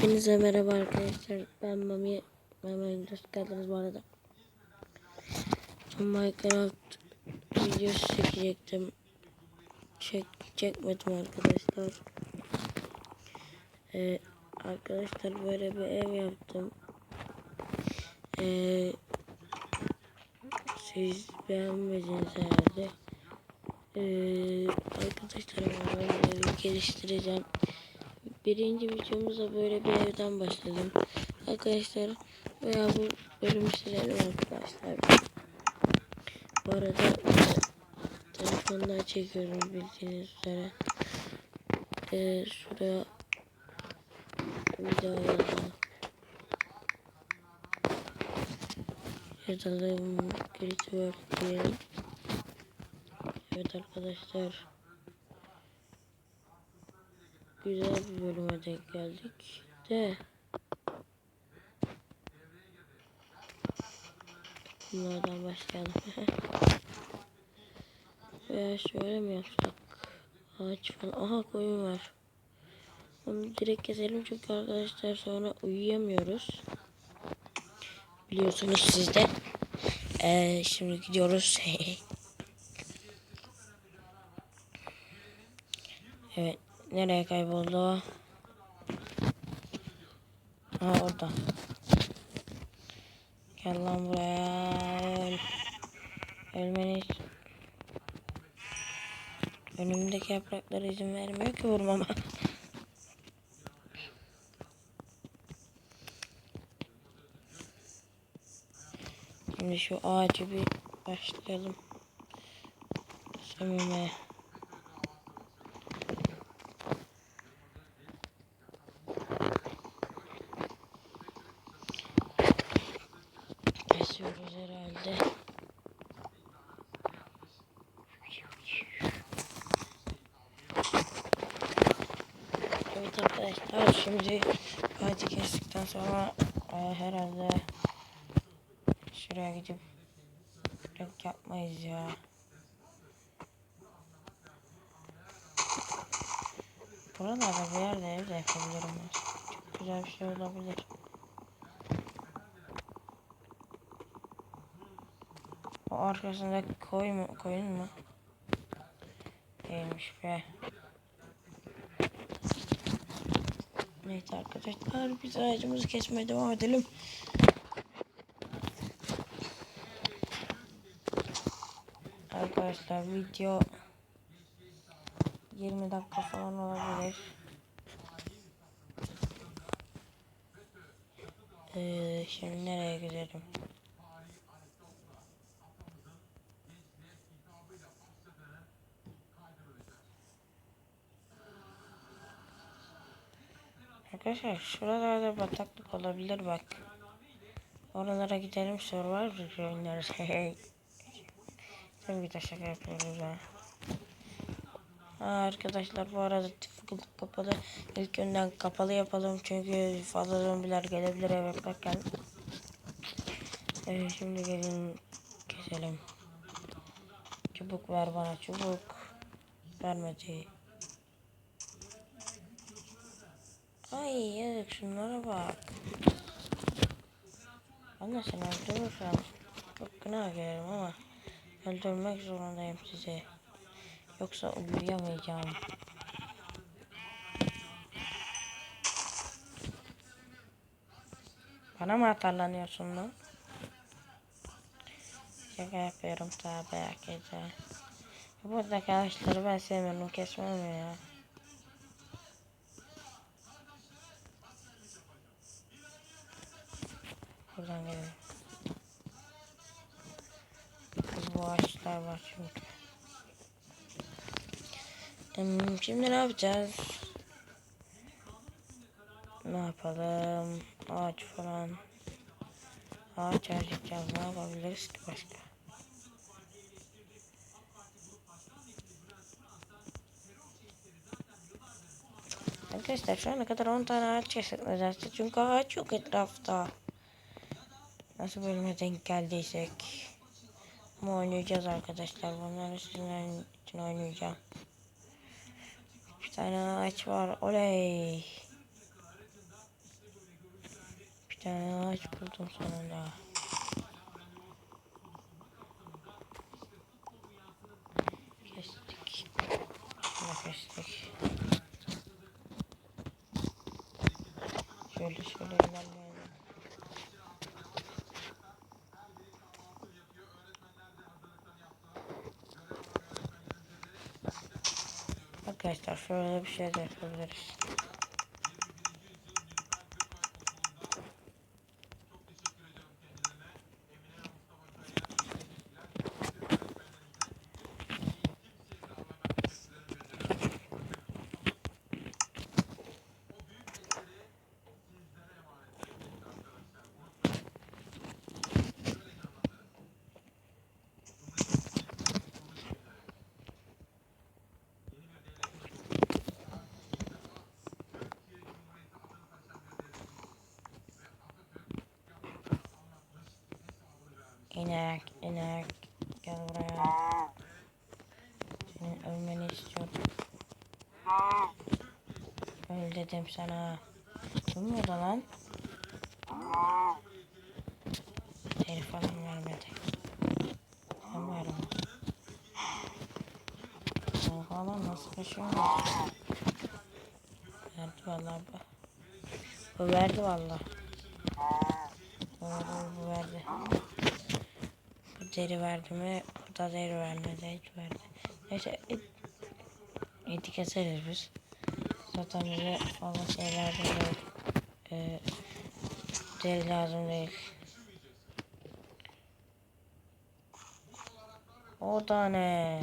Hepinize merhaba arkadaşlar. Ben Mami. Mami hoş geldiniz bu arada. Minecraft videosu çekecektim. Çek, çekmedim arkadaşlar. Ee, arkadaşlar böyle bir ev yaptım. Ee, siz beğenmediniz herhalde. Ee, arkadaşlar ben geliştireceğim. Birinci videomuza böyle bir evden başladım. Arkadaşlar veya bu bölümü silelim arkadaşlar. Bu arada telefondan çekiyorum bildiğiniz üzere. Ee, şuraya video yazalım. Yazalım. Creative diyelim. Evet arkadaşlar. Güzel bir bölüme denk geldik de. Bunlardan başlayalım. Veya şöyle mi yapsak? Ağaç falan. Aha koyun var. Onu direkt keselim çünkü arkadaşlar sonra uyuyamıyoruz. Biliyorsunuz siz de. Ee, şimdi gidiyoruz. evet. Nereye kayboldu? Ha orada. Gel lan buraya. Öl. Ölmeniz. Önümdeki yapraklara izin vermiyor ki vurmama. Şimdi şu ağacı bir başlayalım. Sömürmeye. Kesiyoruz herhalde. Evet arkadaşlar şimdi ağacı kestikten sonra e, herhalde şuraya gidip renk yapmayız ya. Buralarda bir yerde ev de yapabilirim. Çok güzel bir şey olabilir. O arkasındaki koyun mu? Koyun mu? Değilmiş be. Neyse arkadaşlar biz ağacımızı kesmeye devam edelim. Arkadaşlar video 20 dakika falan olabilir. Ee, şimdi nereye gidelim? Arkadaşlar şuralarda bataklık olabilir bak. Oralara gidelim Survivor oynarız. Tabii ki de şaka yapıyoruz ha. ha. Arkadaşlar bu arada tıfıklık kapalı. İlk önden kapalı yapalım çünkü fazla zombiler gelebilir eve bakarken. Evet şimdi gelin keselim. Çubuk ver bana çubuk. Vermedi. Ay yazık şunlara bak. Ben de seni öldürürsem çok günah girerim ama öldürmek zorundayım sizi. Yoksa uyuyamayacağım. Bana mı atarlanıyorsun lan? Şaka yapıyorum tabi herkese. Buradaki ağaçları ben sevmiyorum kesmem ya. Buradan gidelim. Ağaçlar var. Hmm, Şimdi ne yapacağız? Ne yapalım? Ağaç falan. Ağaç harcayacağız. Ne yapabiliriz ki başka? Arkadaşlar şu ana kadar 10 tane ağaç nedense. Çünkü ağaç yok etrafta. Nasıl bölüme denk geldiysek mu oynayacağız arkadaşlar. Bunları sizin için oynayacağım. Bir tane ağaç var. Oley. Bir tane ağaç buldum sonunda. Arkadaşlar şöyle bir şey de yapabiliriz. İnek, inek. Gel buraya. Senin ölmeni istiyorum. Öl dedim sana. Kim burada lan? Deri falan vermedi. Sen. Oha lan nasıl kaşıyorsun? Verdi vallahi bu. Bu verdi vallahi. Doğru bu verdi. Bu deri verdi mi? Bu da deri vermedi. Hiç verdi. Neyse et, eti keseriz biz. Zaten bize fazla şeyler de yok. Ee, deri lazım değil. O da ne?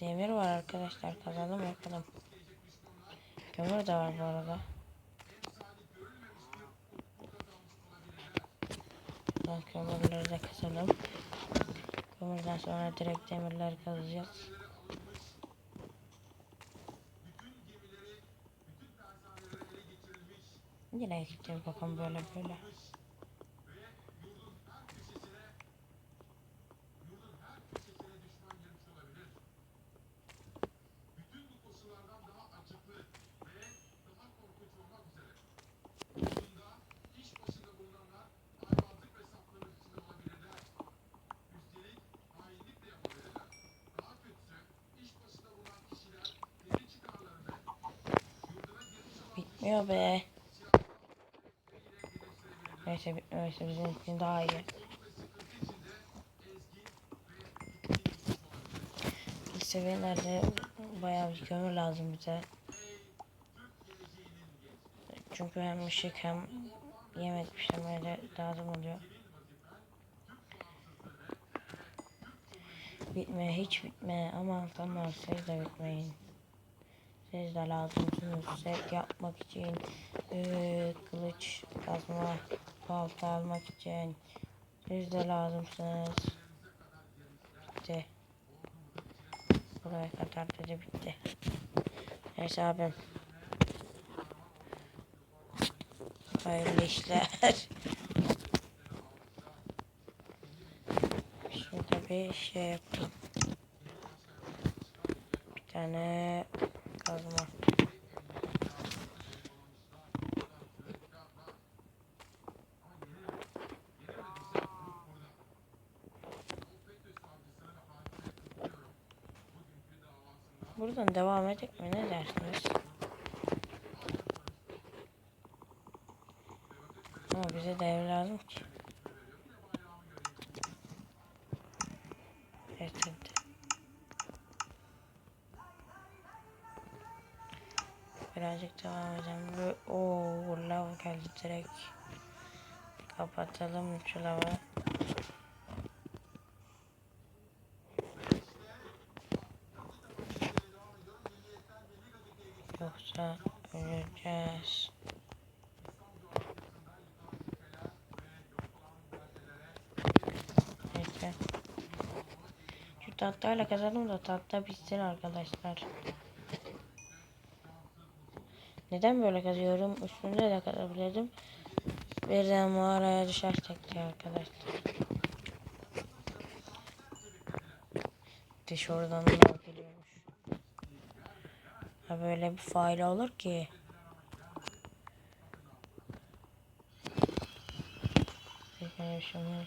Demir var arkadaşlar. Kazalım yapalım. Kömür de var bu arada. Buradan kömürleri de kazalım. Kömürden sonra direkt demirleri kazacağız. Yine gideceğiz bakalım böyle böyle. Bitmiyor be. Neyse bitmiyorsa bizim için daha iyi. Seviyelerde bayağı bir kömür lazım bize. Çünkü hem ışık hem yemek pişirmeye de lazım oluyor. Bitme hiç bitme ama tamam siz de bitmeyin. Siz de lazımsınız. Set yapmak için, ee, kılıç, kazma, balta almak için. Siz de lazımsınız. Bitti. Buraya kadar dedi bitti. Neyse abim. Hayırlı işler. Şurada bir şey yapayım. Bir tane kazma. Buradan devam edecek mi ne dersiniz? Ama bize de ev lazım ki. Evet hadi. Birazcık devam edelim. Oo, lav geldi direkt. Kapatalım şu lavı. Yoksa öleceğiz. Neyse. Şu tahtayla kazandım da tahta bitsin arkadaşlar. Neden böyle kazıyorum? Üstünde de kazabilirdim. Birden mağaraya düşersek diye arkadaşlar. Diş oradan da geliyormuş. Ha böyle bir fail olur ki. Tekrar yaşamaya.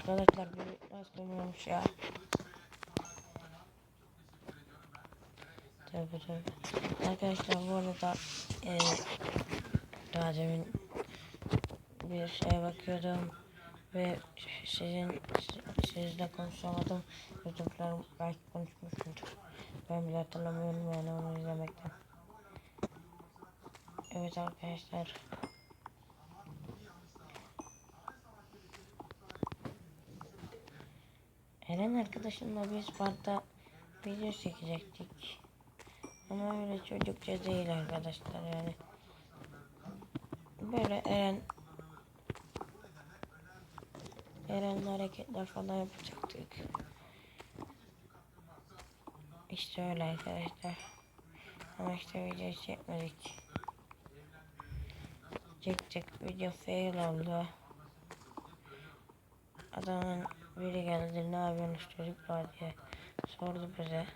Arkadaşlar bu nasıl ya? Tabii tabii. Arkadaşlar bu arada e, daha demin bir şeye bakıyordum ve sizin sizle konuşamadım. Youtube'lar belki konuşmuşumdur. Ben bile hatırlamıyorum yani onu izlemekten. Evet arkadaşlar. Eren arkadaşımla biz parkta video çekecektik. Ama öyle çocukça değil arkadaşlar yani. Böyle Eren Eren'le hareketler falan yapacaktık. İşte öyle arkadaşlar. Ama işte video çekmedik. Çekecek video fail oldu. Adamın biri geldi ne yapıyorsunuz çocuklar diye sordu bize.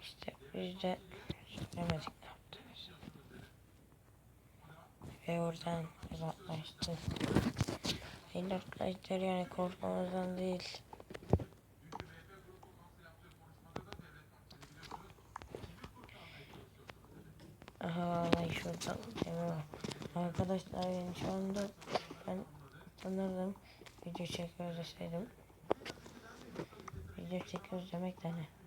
İşte biz de söylemedik ne yaptığımızı. Ve oradan uzaklaştı. Değil arkadaşlar yani korkmamızdan değil. Aha vallahi şuradan demiyorum. Arkadaşlar yani şu anda ben sanırım video çekiyoruz deseydim. Video çekiyoruz demek de ne?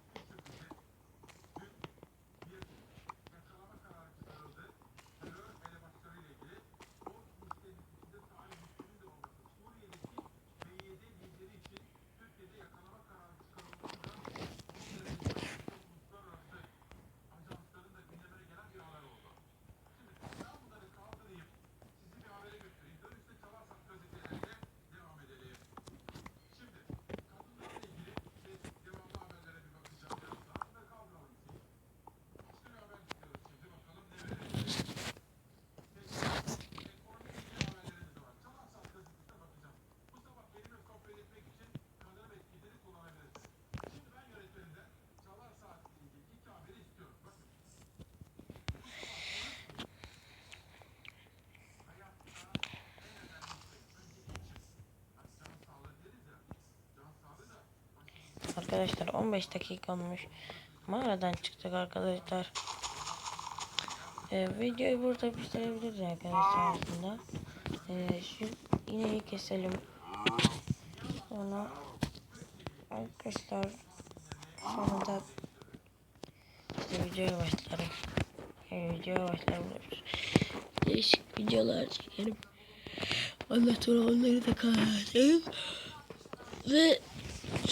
Arkadaşlar 15 dakika olmuş. Mağaradan çıktık arkadaşlar. Ee, videoyu burada bitirebiliriz arkadaşlar aslında. Ee, şu ineği keselim. Sonra arkadaşlar sonra da işte videoya başlarım. Yani videoya başlarım. Değişik videolar çekerim. Ondan sonra onları da kaydederim. Ve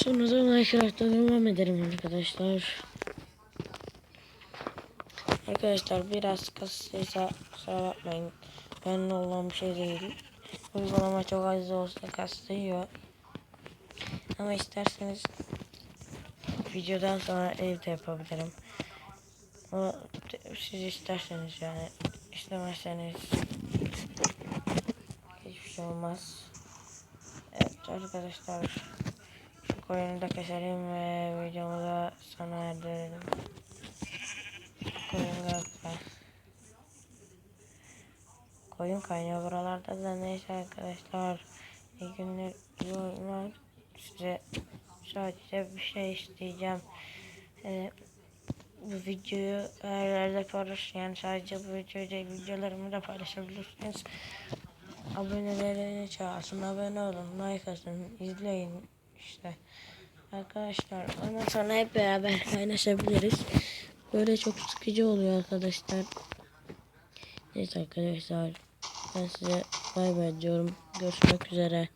Sonra da Minecraft'ta devam ederim arkadaşlar. Arkadaşlar biraz kasıysa kusura bakmayın. Ben olan bir şey değil. Uygulama çok az olsa kastıyor. Ama isterseniz videodan sonra evde yapabilirim. Ama siz isterseniz yani istemezseniz şey olmaz. Evet arkadaşlar. Koyunu da keselim ve videomu da sona erdirelim. Koyun kaynıyor buralarda da neyse arkadaşlar. İyi günler, iyi oyunlar. Size sadece bir şey isteyeceğim. Ee, bu videoyu her yerde paylaş. Yani sadece bu videoyu videolarımı da paylaşabilirsiniz. Aboneleriniz çağırsın. Abone olun. Like atın. izleyin işte. Arkadaşlar ondan sonra hep beraber paylaşabiliriz. Böyle çok sıkıcı oluyor arkadaşlar. Neyse arkadaşlar. Ben size bay bay diyorum. Görüşmek üzere.